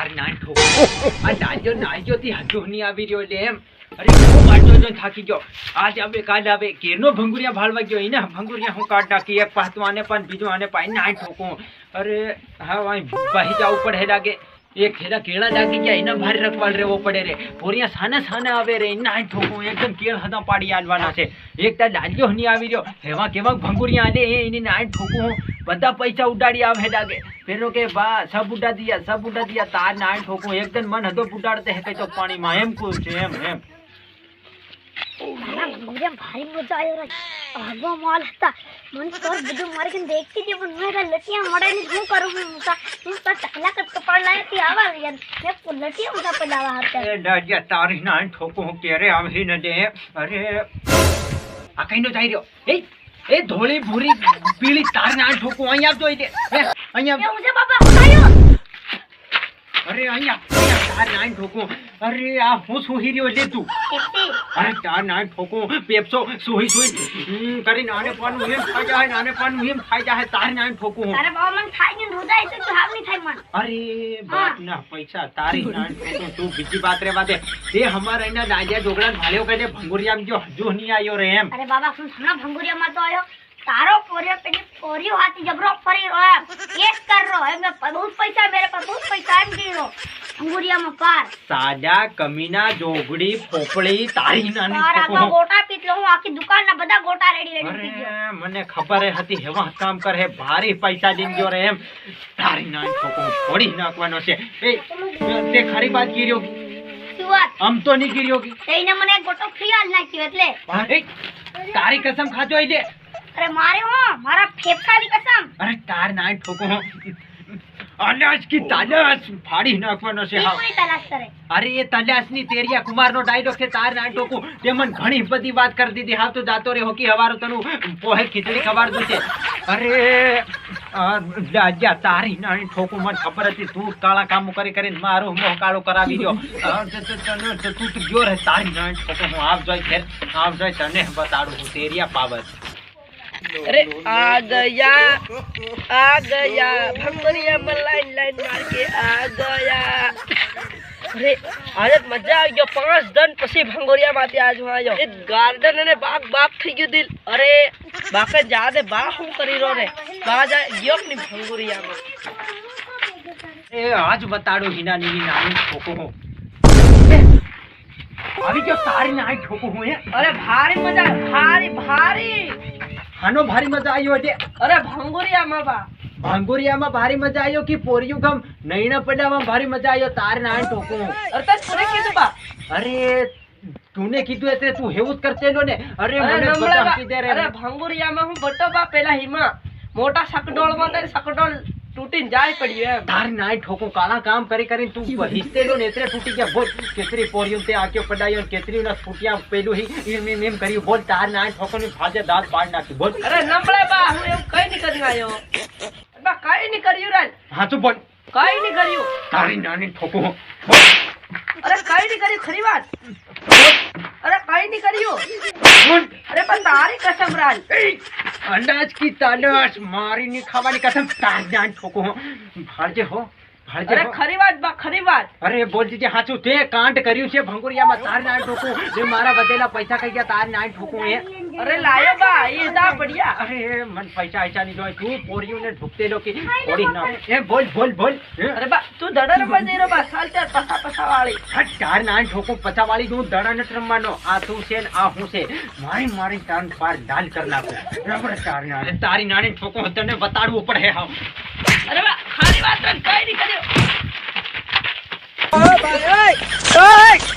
તાર ના ઠોકો. આ નાજો નાજો થી હજો નહીં આવી રહ્યો લે એમ. અરે હું વાંચો જો થાકી ગયો. આજ આવે કાલ આવે. કેરનો ભંગુરિયા ભાળવા ગયો. એને ભંગુરિયા હું કાઢ નાખી. એક તો આને પણ, બીજું આને પાઈ ના ઠોકું. અરે, હા વાય જાવ પડે લાગે એક ખેડા કેળા જાગી ગયા. એના ભારે રખવાલ રહેવો પડે રે. પોરિયા સાને સાને આવે રે. ના ઠોકો એકદમ કેળ હતા પાડી આલવાના છે. એક તા લાલ્યો નહીં આવી રહ્યો. એવા કેવા ભંગુરિયા આલે. એની ના ઠોકું. બધા પૈસા ઉડાડી આવે લાગે પેલો કે બા સબ ઉડા દિયા સબ ઉડા દિયા તાર ના ઠોકું એકદમ મન હતો ઉડાડતે હે તો પાણીમાં. એમ કું છે એમ એમ. ભારી મજા આવ્યો આગો માલ હતા. મને તો બધું મારે કે દેખતી હતી પણ મેં લટિયા મળે ને શું કરું હું? મુકા હું તો ટકલા કટ કપાળ લાવી હતી આવા યાર મેં લટિયા મુકા પલાવા હતા. એ દાડિયા તારી ના ઠોકું ક્યારે આવી ન દે. અરે આ કઈ નો જાય રહ્યો એ એ ધોળી ભૂરી પીળી તાર ના ઠોકું અહીંયા હોય તે અહીંયા હું છે બાપા? અરે અહીંયા ચાર નાઈન ઠોકો. અરે આ હું સુહી રહ્યો લે તું? અરે ચાર નાઈન ઠોકો પેપસો સુહી સુહી. હમ, કરી નાને પાનું એમ ખાઈ જાય નાને પાનું એમ ખાઈ જાય તાર નાઈન ઠોકો હું. અરે બાબા મન ખાઈ ને રોજાય તો તું હાવ નહીં થાય મન. અરે બાપ ના પૈસા તારી નાઈન ઠોકો તું બીજી વાત રે વાતે એ હમારા એના દાડિયા ઢોકળા ભાળ્યો કઈ ભંગુરિયામ જો હજુ નહીં આવ્યો રે એમ. અરે બાબા હું હમણાં ભંગુરિયામાં તો આવ્યો તારો પોરિયો પેલી પોરિયો હાથી જબરો ફરી રહ્યો કેસ કર રહ્યો. એમ મેં બહુ પૈસા મેરે પર બહુ પૈસા એમ દી રહ્યો. ભંગુરિયામાં પાર. સાડા કમીના જોગડી પોપડી તારી નાની તારા ગોટા પીટલો હું આખી દુકાનના બધા ગોટા રેડી રેડી પી મને ખબર હતી હેવા કામ કરે ભારી પૈસા દીન ગયો રે એમ. તારી નાની છોકો ફોડી નાખવાનો છે. એ તે ખરી વાત? કર્યો આમ તો નહીં કર્યો કે. તેને મને ગોટો ફ્રી આલ નાખ્યો એટલે. તારી કસમ ખાધો એટલે અરે મારે હો મારા ફેફસાની કસમ. અરે તાર ઠોકો હો. અનાજ કી તાલાશ ફાડી નાખવાનો છે હા હાવ. તલાશ કરે? અરે એ તલાશની તેરિયા કુમારનો ડાયલોગ છે તાર ના ઠોકો. તે મન ઘણી બધી વાત કરી દીધી. હા તો જાતો રે હોકી હવારો તનું પોહે ખીચડી ખવાડતું છે. અરે આ તારી નાની ઠોકું મને ખબર હતી. તું કાળા કામો કરી કરીને મારો મોહ કાળો કરાવી આ તો- ગયો રે તારી નાની ઠોકું. હું આવ જોઈ ઘેર આવ જોઈ તને બતાડું હું તેરિયા પાવર. અરે આ ગયા આ ગયા. ભમરિયામાં લાઈન લાઈન માર્કે આ ગયા. અરે આજે મજા આવી ગયો. પાંચ દન પછી ભંગોરિયા માંથી આજ આવ્યો. એ ગાર્ડન અને બાગ બાગ થઈ ગયું દિલ. અરે બાકે જા દે બા હું કરી રહ્યો ને? બા જા ગયો ની ભંગોરિયામાં? એ આજ બતાડો હિના ની નાની ખોખો હું. આવી ગયો તારી નાની ખોખો હું? અરે ભારી મજા ભારી ભારી. આનો ભારી મજા આવ્યો છે. અરે ભંગોરિયામાં બા. ભાંગુરિયામાં ભારી મજા આવ્યો કે પોરિયું ગમ? નૈણા પડામાં ભારી મજા આવ્યો તાર ના ટોકો. અરે તને કીધું બા? અરે તુને કીધું એટલે તું હેવું જ કરતેલો ને? અરે મને નમળે બધા બા. હકી દે રે અરે ભંગુરિયામાં હું બટો બા પેલા હિમા. મોટા સકડોળમાં ને સકડોળ તૂટીને જાય પડ્યું એમ. તાર નાય ઠોકો કાળા કામ કરી કરીને તું હિસ્તેલો ને એટલે તૂટી ગયા. બોલ કેતરી પોરિયું તે આંખ્યો પડાયો કેતરી ના ફૂટ્યા પેલું હી એમ એમ એમ કર્યું. બોલ તાર નાય ઠોકો ની ફાજે દાંત પાડ નાખી. બોલ. અરે નમળે બા હું એવું કઈ નહીં કરી આવ્યો બા કઈ નહીં કર્યું રાજ હાચું બોલ. કઈ નહીં કર્યું. તારી નાની ઠોકો. અરે કઈ નહીં કર્યું ખરી વાત. અરે કઈ નહીં કર્યું. અરે પણ તારી કસમ રાજ. અનાજ કી તલાશ મારીને ખાવાની કસમ તાર જાન ઠોકો ભાળજે હો ભાળજે અરે. ખરી વાત બા ખરી વાત. અરે બોલજી જે હાચું તે કાંડ કર્યું છે ભંગુરિયામાં તાર ના ઠોકો. જે મારા વધેલા પૈસા કઈ ગયા તાર ના ઠોકો એ. અરે લાયો બા એ દા પડ્યા અરે મન પૈસા આઈસા ની જોઈ તું પોરીયું ને ઢુકતેલો કે પોરી ના. એ બોલ બોલ બોલ. અરે બા તું દડર પર જઈ બા. સાલ ચાર પસા પસા વાળી આ ચાર ના ઠોકો પસા વાળી તું દડા ને રમવાનો. આ તું છે ને આ હું છે. મારી મારી તાન પાર દાલ કર નાખો. બરાબર ચાર ના તારી નાની ઠોકો તને બતાડવું પડે હા અરે બા ખાલી વાત કઈ નહીં કર્યો. ઓય ભાઈ ઓય ઓય.